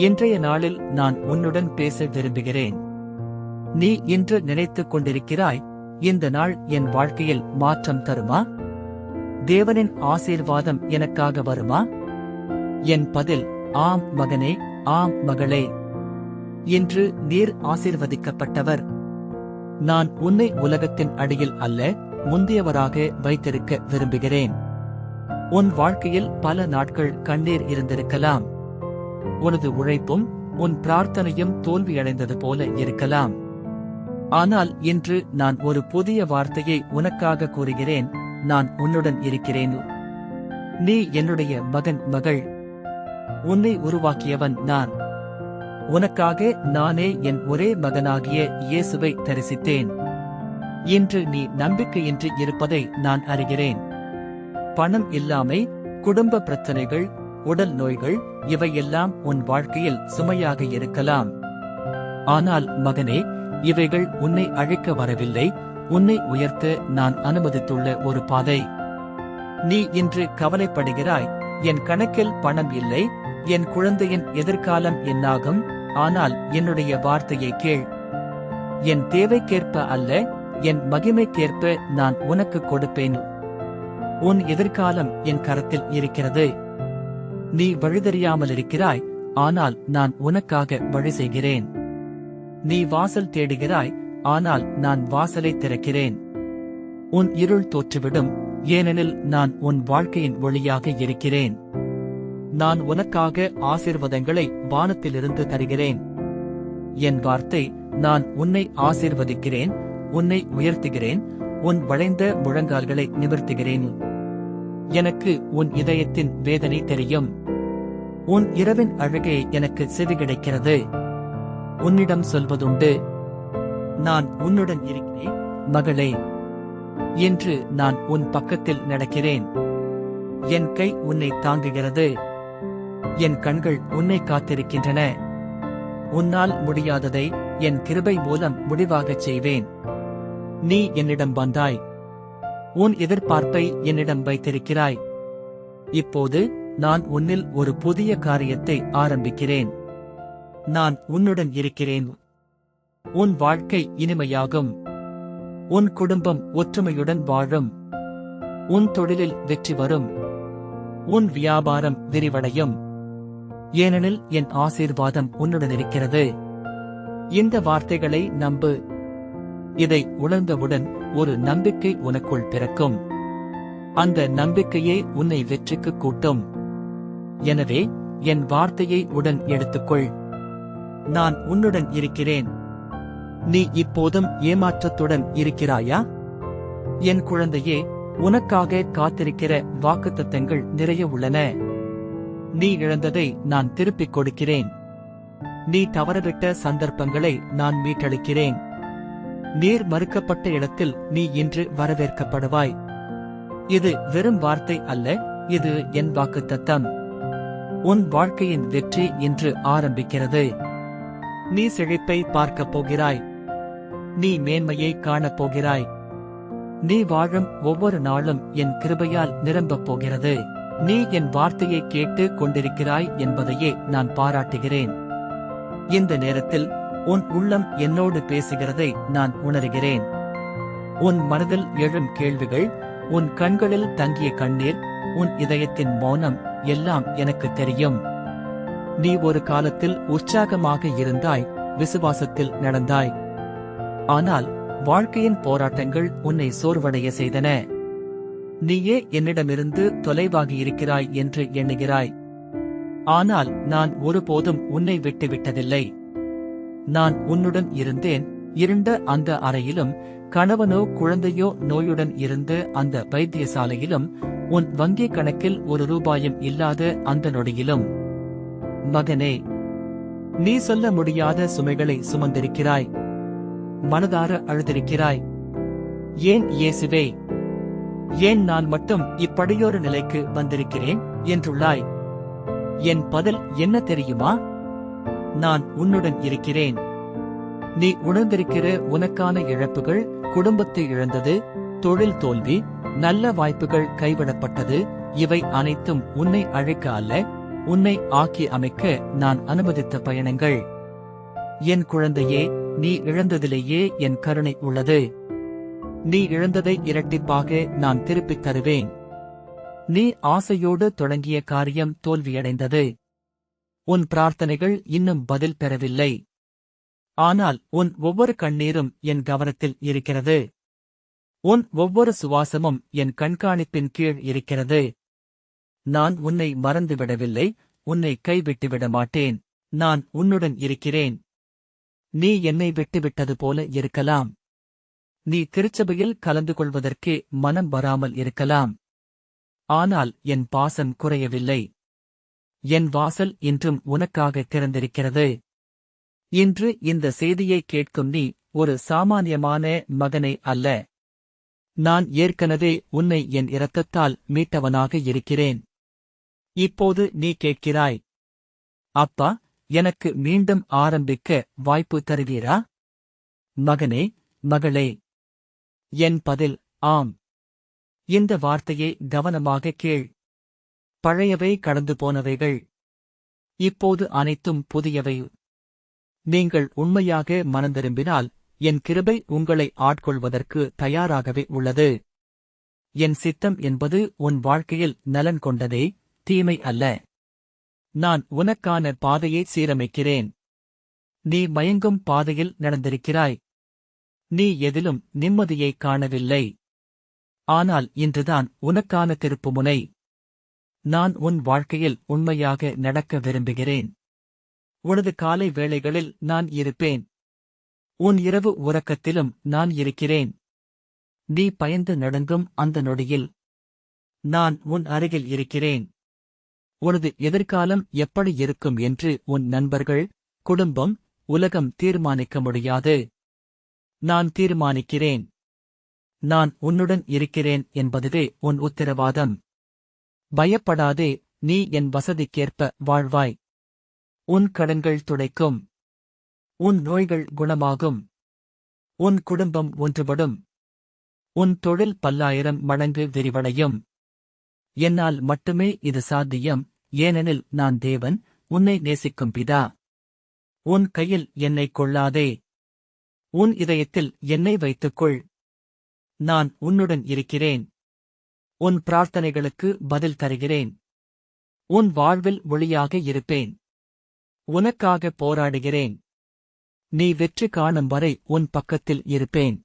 இன்றைய நாளில் நான் உன்னுடன் பேச விரும்புகிறேன். நீ இன்று நினைத்துக் கொண்டிருக்கிறாய் இந்த நாள் என் வாழ்க்கையில் மாற்றம் தருமா? தேவனின் ஆசீர்வாதம் எனக்காக வருமா? என் பதில் ஆம் மகனே ஆம் மகளே. இன்று நீர் ஆசீர்வதிக்கப்பட்டவர். நான் உன்னை உலகத்தின் அடியில் அல்ல முந்தியவராக வைத்திருக்க விரும்புகிறேன். உன் வாழ்க்கையில் பல நாட்கள் கண்ணீர் இருந்திருக்கலாம். உனது உழைப்பும் உன் பிரார்த்தனையும் தோல்வியடைந்தது போல இருக்கலாம். ஆனால் இன்று நான் ஒரு புதிய வார்த்தையை உனக்காக கூறுகிறேன் நான் உன்னுடன் இருக்கிறேன்? நீ என்னுடைய மகன் மகள். உன்னை உருவாக்கியவன் நான். உனக்காக நானே என் ஒரே மகனாகிய இயேசுவை தரிசித்தேன். இன்று நீ நம்பிக்கையின்றி இருப்பதை நான் அறிகிறேன். பணம் இல்லாமை குடும்ப பிரச்சனைகள் உடல் நோய்கள் இவையெல்லாம் உன் வாழ்க்கையில் சுமையாக இருக்கலாம். ஆனால் மகனே இவைகள் உன்னை அழைக்க வரவில்லை. உன்னை உயர்த்த நான் அனுமதித்துள்ள ஒரு பாதை. நீ இன்று கவலைப்படுகிறாய். என் கணக்கில் பணம் இல்லை. என் குழந்தையின் எதிர்காலம் என்னாகும்? ஆனால் என்னுடைய வார்த்தையை கேள். என் தேவைக்கேற்ப அல்ல என் மகிமைக்கேற்ப நான் உனக்கு கொடுப்பேன். உன் எதிர்காலம் என் கரத்தில் இருக்கிறது. நீ வழிதறியாமல் இருக்கிறாய் ஆனால் நான் உனக்காக வழி செய்கிறேன். நீ வாசல் தேடுகிறாய் ஆனால் நான் வாசலை திறக்கிறேன். உன் இருள் தோற்றுவிடும் ஏனெனில் நான் உன் வாழ்க்கையின் ஒளியாக இருக்கிறேன். நான் உனக்காக ஆசீர்வாதங்களை வானத்திலிருந்து தருகிறேன். என் வார்த்தை நான் உன்னை ஆசீர்வதிக்கிறேன் உன்னை உயர்த்துகிறேன் உன் வளைந்த முழங்கால்களை நிவர்த்துகிறேன். எனக்கு உன் இதயத்தின் வேதனை தெரியும். உன் இரவின் அழகே எனக்கு செவி கிடைக்கிறது. உன்னிடம் சொல்வதுண்டு. நான் உன்னுடன் இருக்கிறேன் மகளே. என்று நான் உன் பக்கத்தில் நடக்கிறேன். என் கை உன்னை தாங்குகிறது. என் கண்கள் உன்னை காத்திருக்கின்றன. உன்னால் முடியாததை என் கிருபை மூலம் முடிவாகச் செய்வேன். நீ என்னிடம் வந்தாய். உன் எதிர்பார்ப்பை என்னிடம் வைத்திருக்கிறாய். இப்போது நான் உன்னில் ஒரு புதிய காரியத்தை ஆரம்பிக்கிறேன். நான் உன்னுடன் இருக்கிறேன். உன் வாழ்க்கை இனிமையாகும். உன் குடும்பம் ஒற்றுமையுடன் வாழும். உன் தொழிலில் வெற்றி வரும். உன் வியாபாரம் விரிவடையும். ஏனெனில் என் ஆசீர்வாதம் உன்னுடன் இருக்கிறது. இந்த வார்த்தைகளை நம்பு. இதை உணர்ந்தவுடன் ஒரு நம்பிக்கை உனக்குள் பிறக்கும். அந்த நம்பிக்கையே உன்னை வெற்றிக்கு கூட்டும். எனவே என் வார்த்தையை உடன் எடுத்துக்கொள். நான் உன்னுடன் இருக்கிறேன். நீ இப்போதும் ஏமாற்றத்துடன் இருக்கிறாயா? என் குழந்தையே உனக்காக காத்திருக்கிற வாக்குத்தத்தங்கள் நிறைய உள்ளன. நீ இழந்ததை நான் திருப்பிக் கொடுக்கிறேன். நீ தவறவிட்ட சந்தர்ப்பங்களை நான் மீட்டளிக்கிறேன் நீர் மறுக்கப்பட்ட இடத்தில் நீ இன்று வரவேற்கப்படுவாய். இது வெறும் வார்த்தை அல்ல இது என் வாக்குத்தத்தம். உன் வாழ்க்கையின் வெற்றி இன்று ஆரம்பிக்கிறது. நீ செழிப்பை பார்க்கப் போகிறாய். நீ மேன்மையை காணப் போகிறாய். நீ வாழும் ஒவ்வொரு நாளும் என் கிருபையால் நிரம்பப் போகிறது. நீ என் வார்த்தையை கேட்டு கொண்டிருக்கிறாய் என்பதையே நான் பாராட்டுகிறேன். இந்த நேரத்தில் உன் உள்ளம் என்னோடு பேசுகிறதை நான் உணர்கிறேன். உன் மனதில் எழும் கேள்விகள் உன் கண்களில் தங்கிய கண்ணீர் உன் இதயத்தின் மௌனம் எல்லாம் எனக்கு தெரியும். நீ ஒரு காலத்தில் உற்சாகமாக இருந்தாய் விசுவாசத்தில் நடந்தாய். ஆனால் வாழ்க்கையின் போராட்டங்கள் உன்னை சோர்வடைய செய்தன. நீயே என்னிடமிருந்து தொலைவாகி இருக்கிறாய் என்று எண்ணுகிறாய். ஆனால் நான் ஒருபோதும் உன்னை விட்டுவிட்டதில்லை நான் உன்னுடன் இருந்தேன் இருண்ட அந்த அறையிலும் கணவனோ குழந்தையோ நோயுடன் இருந்த அந்த வைத்தியசாலையிலும் உன் வங்கி கணக்கில் ஒரு ரூபாயும் இல்லாத அந்த நொடியிலும். மகனே நீ சொல்ல முடியாத சுமைகளை சுமந்திருக்கிறாய். மனதார அழுதிருக்கிறாய். ஏன் இயேசுவே ஏன் நான் மட்டும் இப்படியொரு நிலைக்கு வந்திருக்கிறேன்? என்றுள்ளாய். என் பதில் என்ன தெரியுமா? நான் உன்னுடன் இருக்கிறேன். நீ உணர்ந்திருக்கிற உனக்கான இழப்புகள் குடும்பத்தை இழந்தது தொழில் தோல்வி நல்ல வாய்ப்புகள் கைவிடப்பட்டது. இவை அனைத்தும் உன்னை அழைக்க அல்ல உன்னை ஆக்கி அமைக்க நான் அனுமதித்த பயணங்கள். என் குழந்தையே நீ இழந்ததிலேயே என் கருணை உள்ளது. நீ இழந்ததை இரட்டிப்பாக நான் திருப்பித் தருவேன். நீ ஆசையோடு தொடங்கிய காரியம் தோல்வியடைந்தது. உன் பிரார்த்தனைகள் இன்னும் பதில் பெறவில்லை. ஆனால் உன் ஒவ்வொரு கண்ணீரும் என் கவனத்தில் இருக்கிறது. உன் ஒவ்வொரு சுவாசமும் என் கண்காணிப்பின் கீழ் இருக்கிறது. நான் உன்னை மறந்துவிடவில்லை உன்னை கைவிட்டுவிட மாட்டேன் நான் உன்னுடன் இருக்கிறேன். நீ என்னை விட்டுவிட்டது போல இருக்கலாம். நீ திருச்சபையில் கலந்து கொள்வதற்கே மனம் வராமல் இருக்கலாம். ஆனால் என் பாசம் குறையவில்லை. என் வாசல் இன்றும் உனக்காக திறந்திருக்கிறது. இன்று இந்த செய்தியை கேட்கும் நீ ஒரு சாமானியமான மகனை அல்ல. நான் ஏற்கனவே உன்னை என் இரத்தத்தால் மீட்டவனாக இருக்கிறேன். இப்போது நீ கேட்கிறாய். அப்பா எனக்கு மீண்டும் ஆரம்பிக்க வாய்ப்பு தருவீரா? மகனே மகளே. என் பதில் ஆம். இந்த வார்த்தையை கவனமாக கேள். பழையவை கடந்து போனவைகள். இப்போது அனைத்தும் புதியவை. நீங்கள் உண்மையாக மனந்திரும்பினால் என் கிருபை உங்களை ஆட்கொள்வதற்கு தயாராகவே உள்ளது. என் சித்தம் என்பது உன் வாழ்க்கையில் நலன் கொண்டதே தீமை அல்ல. நான் உனக்கான பாதையை சீரமைக்கிறேன். நீ மயங்கும் பாதையில் நடந்திருக்கிறாய். நீ எதிலும் நிம்மதியைக் காணவில்லை. ஆனால் இன்றுதான் உனக்கான திருப்புமுனை. நான் உன் வாழ்க்கையில் உண்மையாக நடக்க விரும்புகிறேன். உனது காலை வேளைகளில் நான் இருப்பேன். உன் இரவு உறக்கத்திலும் நான் இருக்கிறேன். நீ பயந்து நடுங்கும் அந்த நொடியில் நான் உன் அருகில் இருக்கிறேன். உனது எதிர்காலம் எப்படி இருக்கும் என்று உன் நண்பர்கள் குடும்பம் உலகம் தீர்மானிக்க முடியாது. நான் தீர்மானிக்கிறேன். நான் உன்னுடன் இருக்கிறேன் என்பதுவே உன் உத்தரவாதம். பயப்படாதே நீ என் வசதிக்கேற்ப வாழ்வாய். உன் கடன்கள் துடைக்கும். உன் நோய்கள் குணமாகும். உன் குடும்பம் ஒன்றுபடும். உன் தொழில் பல்லாயிரம் மடங்கு விரிவடையும். என்னால் மட்டுமே இது சாத்தியம் ஏனெனில் நான் தேவன் உன்னை நேசிக்கும் பிதா. உன் கையில் என்னை கொள்ளாதே. உன் இதயத்தில் என்னை வைத்துக்கொள். நான் உன்னுடன் இருக்கிறேன். உன் பிரார்த்தனைகளுக்கு பதில் தருகிறேன். உன் வாழ்வில் ஒளியாக இருப்பேன். உனக்காக போராடுகிறேன். நீ வெற்றி காணும் வரை உன் பக்கத்தில் இருப்பேன்.